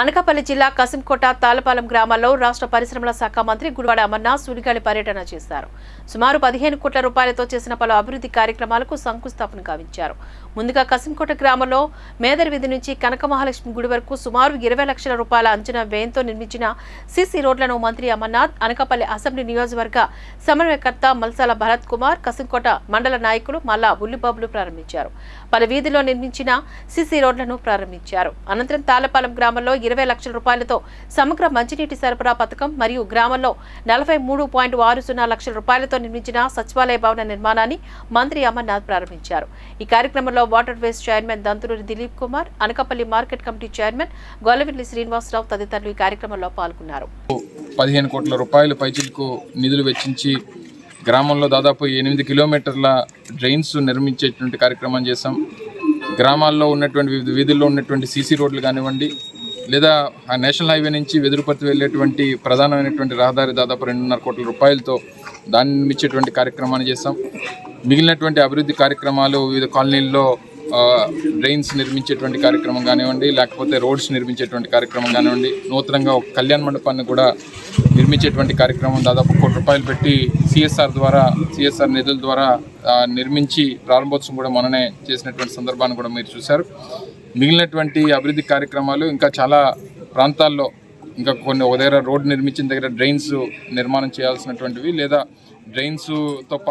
అనకాపల్లి జిల్లా కసింకోట తాళపాలెం గ్రామాల్లో రాష్ట్ర పరిశ్రమల శాఖ మంత్రి గుడివాడ అమర్నాథ్ సుడిగాలి పర్యటన చేశారు. సుమారు పదిహేను కోట్ల రూపాయలతో చేసిన పలు అభివృద్ధి కార్యక్రమాలకు శంకుస్థాపన గావించారు. ముందుగా కసింకోట గ్రామంలో మేదర్ వీధి నుంచి కనక మహాలక్ష్మి గుడి వరకు సుమారు ఇరవై లక్షల రూపాయల అంచనా వ్యయంతో నిర్మించిన సిసి రోడ్లను మంత్రి అమర్నాథ్ అనకాపల్లి అసెంబ్లీ నియోజకవర్గ సమన్వయకర్త మల్సాల భరత్ కుమార్ కసింకోట మండల నాయకులు మల్లా బుల్లిబాబులు ప్రారంభించారు. పలు వీధిలో నిర్మించిన సిసి రోడ్లను ప్రారంభించారు. అనంతరం తాళపాలెం గ్రామంలో ఇరవై లక్షల రూపాయలతో సమగ్ర మంచినీటి సరఫరా పథకం మరియు గ్రామంలో నలభై మూడు పాయింట్ ఆరు సున్నా లక్షల రూపాయలతో నిర్మించిన సచివాలయ భవన నిర్మాణాన్ని మంత్రి అమర్నాథ్ ప్రారంభించారు. ఈ కార్యక్రమంలో water waste chairman Dantuluri Dilip Kumar Anakapalli market committee chairman Gollavilli Srinivasarao తదితరులు ఈ కార్యక్రమంలో పాల్గొన్నారు. పదిహేను కోట్ల రూపాయలు పైచిలకు నిధులు వెచ్చించి గ్రామంలో దాదాపు ఎనిమిది కిలోమీటర్ల డ్రైన్స్ నిర్మించేటువంటి కార్యక్రమం చేశాం. గ్రామాల్లో ఉన్నటువంటి వివిధ వీధుల్లో ఉన్నటువంటి సీసీ రోడ్లు కానివ్వండి లేదా ఆ నేషనల్ హైవే నుంచి వెదురుపర్తి వెళ్ళేటువంటి ప్రధానమైనటువంటి రహదారి దాదాపు రెండున్నర కోట్ల రూపాయలతో దాన్ని నిర్మించేటువంటి కార్యక్రమాన్ని చేస్తాం. మిగిలినటువంటి అభివృద్ధి కార్యక్రమాలు వివిధ కాలనీల్లో డ్రైన్స్ నిర్మించేటువంటి కార్యక్రమం కానివ్వండి లేకపోతే రోడ్స్ నిర్మించేటువంటి కార్యక్రమం కానివ్వండి నూతనంగా ఒక కళ్యాణ మండపాన్ని కూడా నిర్మించేటువంటి కార్యక్రమం దాదాపు కోటి రూపాయలు పెట్టి సిఎస్ఆర్ ద్వారా సిఎస్ఆర్ నిధుల ద్వారా నిర్మించి ప్రారంభోత్సవం కూడా మొన్ననే చేసినటువంటి సందర్భాన్ని కూడా మీరు చూశారు. మిగిలినటువంటి అభివృద్ధి కార్యక్రమాలు ఇంకా చాలా ప్రాంతాల్లో ఇంకా కొన్ని ఒక దగ్గర రోడ్డు నిర్మించిన దగ్గర డ్రైన్స్ నిర్మాణం చేయాల్సినటువంటివి లేదా డ్రైన్స్తో